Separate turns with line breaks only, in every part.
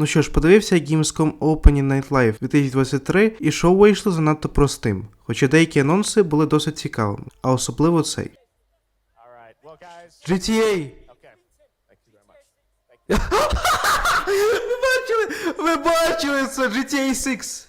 Ну що ж, подивився Gamescom Opening Night Live 2023, і шоу вийшло занадто простим, хоча деякі анонси були досить цікавими, а особливо цей. GTA! Ви бачили? Ви бачили це GTA 6!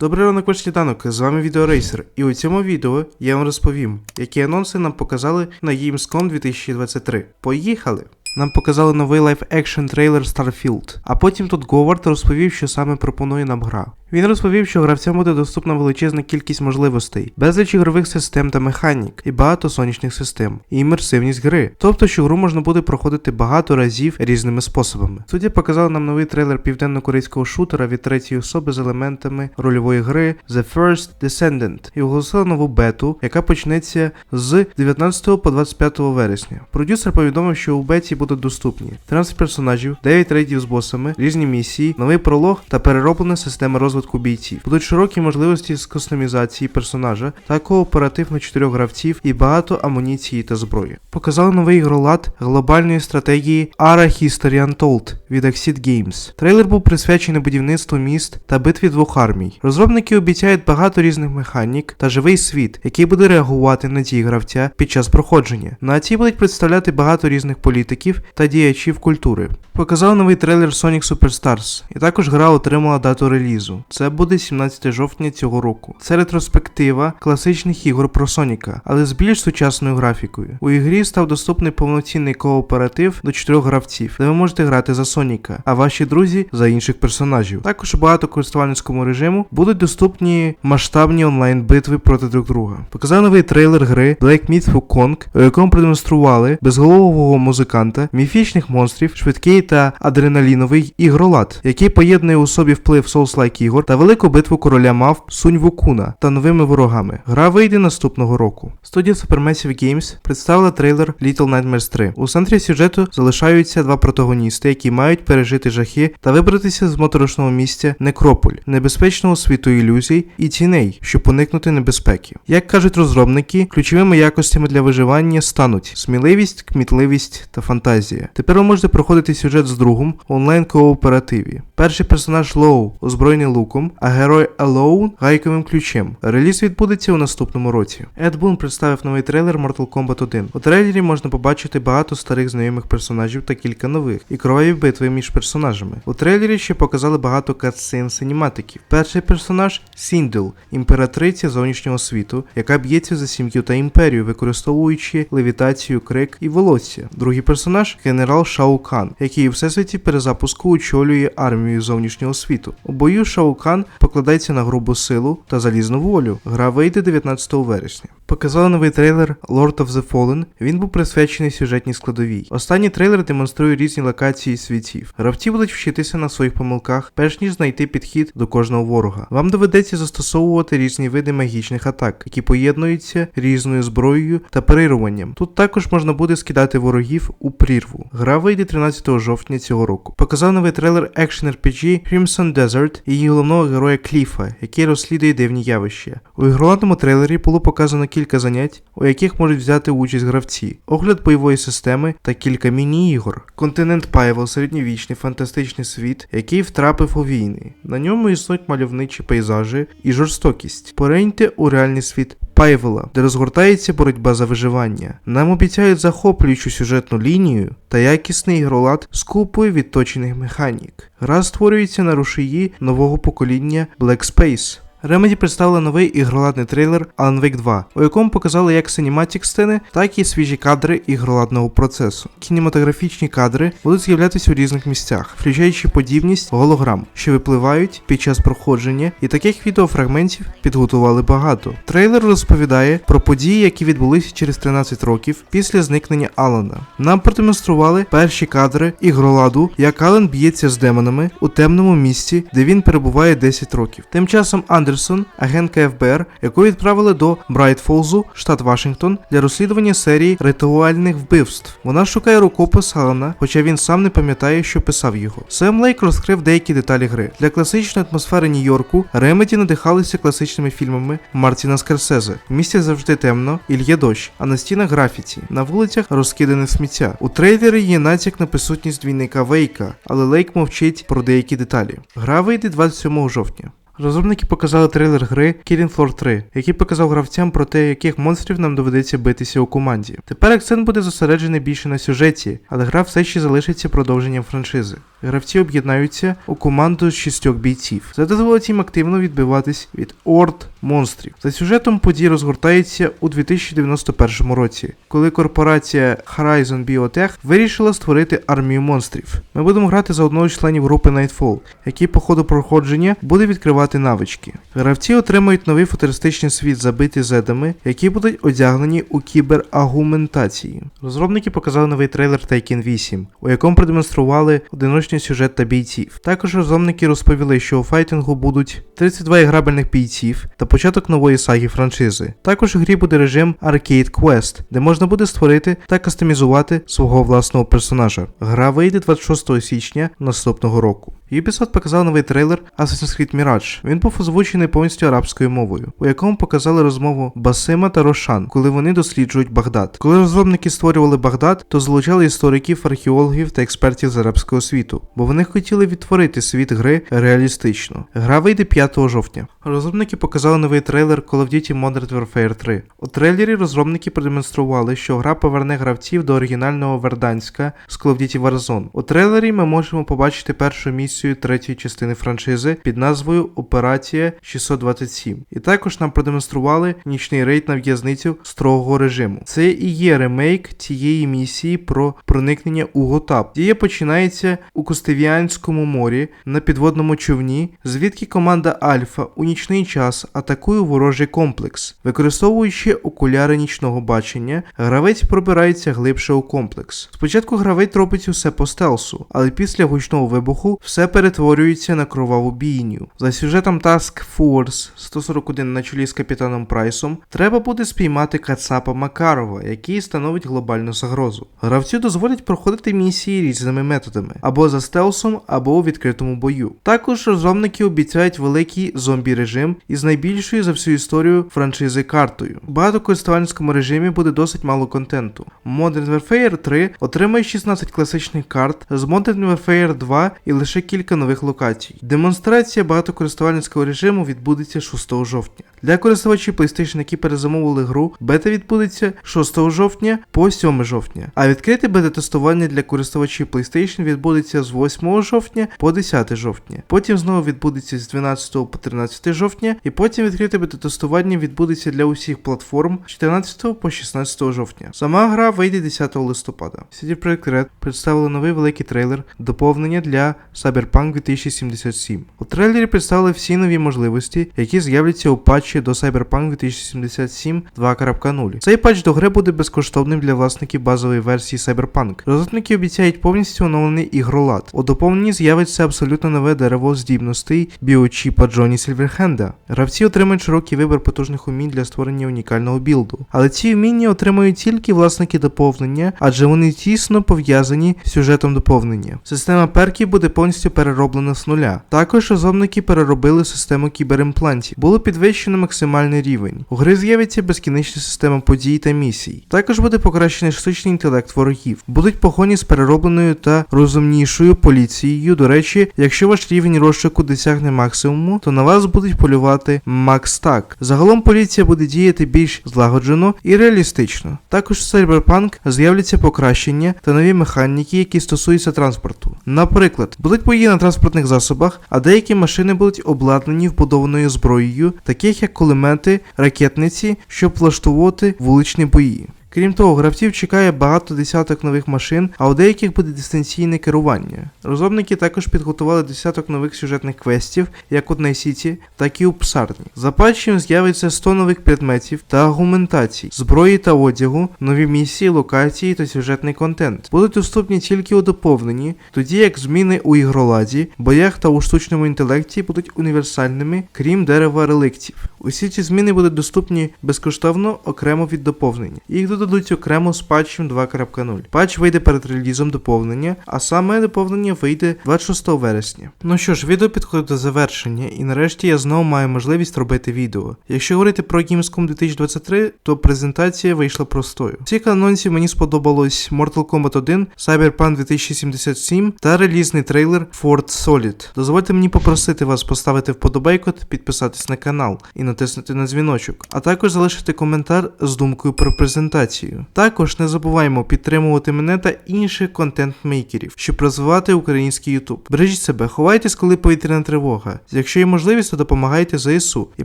Добрий ранок, ваш сніданок, з вами Відеорейсер, і у цьому відео я вам розповім, які анонси нам показали на Gamescom 2023. Поїхали! Нам показали новий лайф екшн трейлер Starfield, а потім тут Говард розповів, що саме пропонує нам гра. Він розповів, що гравцям буде доступна величезна кількість можливостей, безліч ігрових систем та механік, і багато сонячних систем, і імерсивність гри. Тобто, що гру можна буде проходити багато разів різними способами. Судді показали нам новий трейлер південно-корейського шутера від третьої особи з елементами рольової гри The First Descendant і оголосили нову бету, яка почнеться з 19 по 25 вересня. Продюсер повідомив, що у беті будуть доступні 13 персонажів, 9 рейдів з босами, різні місії, новий пролог та перероблена система розвитку бійців. Будуть широкі можливості з кастомізації персонажа та кооператив на 4 гравців і багато амуніції та зброї. Показали новий ігролад глобальної стратегії Ara History Untold від Exit Games. Трейлер був присвячений будівництву міст та битві двох армій. Розробники обіцяють багато різних механік та живий світ, який буде реагувати на дії гравця під час проходження. Нації будуть представляти багато різних політиків та діячів культури. Показали новий трейлер Sonic Superstars, і також гра отримала дату релізу. Це буде 17 жовтня цього року. Це ретроспектива класичних ігор про Соніка, але з більш сучасною графікою. У ігрі став доступний повноцінний кооператив до 4 гравців, де ви можете грати за Соніка, а ваші друзі за інших персонажів. Також у багатокористувальницькому режиму будуть доступні масштабні онлайн-битви проти друг друга. Показали новий трейлер гри Black Myth Wukong, у якому продемонстрували безголового музиканта, міфічних монстрів, швидкий та адреналіновий ігролад, який поєднує у собі вплив Souls-like ігор та велику битву короля мав Сунь Вукуна та новими ворогами. Гра вийде наступного року. Студія Supermassive Games представила трейлер Little Nightmares 3. У центрі сюжету залишаються два протагоністи, які мають пережити жахи та вибратися з моторошного місця Некрополь, небезпечного світу ілюзій і тіней, щоб уникнути небезпеки. Як кажуть розробники, ключовими якостями для виживання стануть сміливість, кмітливість та фантазія. Тепер ви можете проходити сюжет з другом онлайн-кооперативі. Перший персонаж Лоу озброєний луком, а герой Alone гайковим ключем. Реліз відбудеться у наступному році. Ед Бун представив новий трейлер Mortal Kombat 1. У трейлері можна побачити багато старих знайомих персонажів та кілька нових, і кроваві битви між персонажами. У трейлері ще показали багато катсцен синематиків. Перший персонаж Сіндел, імператриця зовнішнього світу, яка б'ється за сім'ю та імперію, використовуючи левітацію, крик і волосся. Другий персонаж генерал Шау Кан, який у всесвіті перезапуску очолює армію зовнішнього світу. У бою Шау Кан покладається на грубу силу та залізну волю. Гра вийде 19 вересня. Показали новий трейлер Lord of the Fallen. Він був присвячений сюжетній складовій. Останній трейлер демонструє різні локації світів. Гравці будуть вчитися на своїх помилках, перш ніж знайти підхід до кожного ворога. Вам доведеться застосовувати різні види магічних атак, які поєднуються різною зброєю та парируванням. Тут також можна буде скидати ворогів у прірву. Гра вийде 13 жовтня цього року. Показав новий трейлер Action RPG Crimson Desert і її головного героя Кліфа, який розслідує дивні явища. У ігроладному трейлері було показано кілька занять, у яких можуть взяти участь гравці, огляд бойової системи та кілька міні-ігор. Континент Пайвел середньовічний фантастичний світ, який втрапив у війни. На ньому існують мальовничі пейзажі і жорстокість. Пориньте у реальний світ Пайвела, де розгортається боротьба за виживання. Нам обіцяють захоплюючу сюжетну лінію та якісний ігролад з купою відточених механік. Гра створюється на рушії нового покоління Black Space. Remedy представила новий ігроладний трейлер Alan Wake 2, у якому показали як синематік сцени, так і свіжі кадри ігроладного процесу. Кінематографічні кадри будуть з'являтися у різних місцях, включаючи подібність голограм, що випливають під час проходження, і таких відеофрагментів підготували багато. Трейлер розповідає про події, які відбулися через 13 років після зникнення Алана. Нам продемонстрували перші кадри ігроладу, як Алан б'ється з демонами у темному місці, де він перебуває 10 років. Тим часом Андерсон Андерсон, агентка ФБР, яку відправили до Брайтфолзу, штат Вашингтон, для розслідування серії ритуальних вбивств. Вона шукає рукопис Алана, хоча він сам не пам'ятає, що писав його. Сем Лейк розкрив деякі деталі гри. Для класичної атмосфери Нью-Йорку Ремеді надихалися класичними фільмами Мартіна Скорсезе. В місті завжди темно, і лє дощ, а на стінах графіті. На вулицях розкидане сміття. У трейлері є натяк на присутність двійника Вейка, але Лейк мовчить про деякі деталі. Гра вийде 27 жовтня. Розробники показали трейлер гри Killing Floor 3, який показав гравцям про те, яких монстрів нам доведеться битися у команді. Тепер акцент буде зосереджений більше на сюжеті, але гра все ще залишиться продовженням франшизи. Гравці об'єднаються у команду з шістьох бійців. Це дозволить їм активно відбиватись від орд монстрів. За сюжетом подій розгортається у 2091 році, коли корпорація Horizon Biotech вирішила створити армію монстрів. Ми будемо грати за одного з членів групи Nightfall, який по ходу проходження буде відкривати навички. Гравці отримають новий футуристичний світ, забитий зедами, які будуть одягнені у кіберагументації. Розробники показали новий трейлер Taken 8, у якому продемонстрували одиночний сюжет та бійців. Також розробники розповіли, що у файтингу будуть 32 іграбельних бійців та початок нової саги франшизи. Також у грі буде режим Arcade Quest, де можна буде створити та кастомізувати свого власного персонажа. Гра вийде 26 січня наступного року. Ubisoft показав новий трейлер Assassin's Creed Mirage. Він був озвучений повністю арабською мовою, у якому показали розмову Басима та Рошан, коли вони досліджують Багдад. Коли розробники створювали Багдад, то залучали істориків, археологів та експертів з арабського світу, бо вони хотіли відтворити світ гри реалістично. Гра вийде 5 жовтня. Розробники показали новий трейлер Call of Duty Modern Warfare 3. У трейлері розробники продемонстрували, що гра поверне гравців до оригінального Верданська з Call of Duty Warzone. У трейлері ми можемо побачити першу місію третьої частини франшизи під назвою Операція 627. І також нам продемонстрували нічний рейд на в'язницю строгого режиму. Це і є ремейк тієї місії про проникнення у Готап. Дія починається у Костевіанському морі на підводному човні, звідки команда Альфа у нічний час атакує ворожий комплекс. Використовуючи окуляри нічного бачення, гравець пробирається глибше у комплекс. Спочатку гравець робить усе по стелсу, але після гучного вибуху все перетворюється на кроваву бійню. За сюжетом Task Force 141 на чолі з капітаном Прайсом треба буде спіймати Кацапа Макарова, який становить глобальну загрозу. Гравцю дозволять проходити місії різними методами, або за стелсом, або у відкритому бою. Також розробники обіцяють великий зомбі режим із найбільшою за всю історію франшизи картою. У багатокористувальницькому режимі буде досить мало контенту. Modern Warfare 3 отримає 16 класичних карт, з Modern Warfare 2 і лише кілька нових локацій. Демонстрація багатокористувальницького режиму відбудеться 6 жовтня. Для користувачів PlayStation, які перезамовили гру, бета відбудеться 6 жовтня по 7 жовтня. А відкрите бета-тестування для користувачів PlayStation відбудеться з 8 жовтня по 10 жовтня. Потім знову відбудеться з 12 по 13 жовтня, і потім відкрите бета-тестування відбудеться для усіх платформ з 14 по 16 жовтня. Сама гра вийде 10 листопада. CD Projekt Red представили новий великий трейлер доповнення для Cyberpunk 2077. У трейлері представили всі нові можливості, які з'являться у патчі до Cyberpunk 2077 2.0. Цей патч до гри буде безкоштовним для власників базової версії Cyberpunk. Розробники обіцяють повністю оновлений ігролад. У доповненні з'явиться абсолютно нове дерево здібностей біочіпа Джоні Сільверхенда. Гравці отримають широкий вибір потужних умінь для створення унікального білду. Але ці вміння отримують тільки власники доповнення, адже вони тісно пов'язані з сюжетом доповнення. Система перків буде повністю перероблена з нуля. Також розробники переробили систему кіберимплантів. Було підвищено максимальний рівень. У гри з'явиться безкінечна система подій та місій. Також буде покращений штучний інтелект ворогів. Будуть погоні з переробленою та розумнішою поліцією. До речі, якщо ваш рівень розшуку досягне максимуму, то на вас будуть полювати макстак. Загалом поліція буде діяти більш злагоджено і реалістично. Також в Cyberpunk з'являться покращення та нові механіки, які стосуються транспорту. Наприклад, будуть бої на транспортних засобах, а деякі машини будуть обладнані вбудованою зброєю, таких як кулемети, ракетниці, щоб влаштовувати вуличні бої. Крім того, гравців чекає багато десяток нових машин, а у деяких буде дистанційне керування. Розробники також підготували десяток нових сюжетних квестів, як у City, так і у Псарні. За патчем з'явиться 100 нових предметів та аргументацій, зброї та одягу, нові місії, локації та сюжетний контент. Будуть доступні тільки у доповненні, тоді як зміни у ігроладі, боях та у штучному інтелекті будуть універсальними, крім дерева реліктів. Усі ці зміни будуть доступні безкоштовно окремо від доповнення. Їх додадуть окремо з патчем 2.0. Патч вийде перед релізом доповнення, а саме доповнення вийде 26 вересня. Ну що ж, відео підходить до завершення, і нарешті я знову маю можливість робити відео. Якщо говорити про Gamescom 2023, то презентація вийшла простою. Цих анонсів мені сподобалось Mortal Kombat 1, Cyberpunk 2077 та релізний трейлер Ford Solid. Дозвольте мені попросити вас поставити вподобайку підписатись на канал і натиснути на дзвіночок, а також залишити коментар з думкою про презентацію. Також не забуваємо підтримувати мене та інших контент-мейкерів, щоб розвивати український YouTube. Бережіть себе, ховайтесь, коли повітряна тривога. Якщо є можливість, то допомагайте ЗСУ. І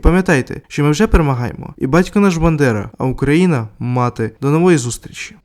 пам'ятайте, що ми вже перемагаємо. І батько наш Бандера, а Україна мати. До нової зустрічі.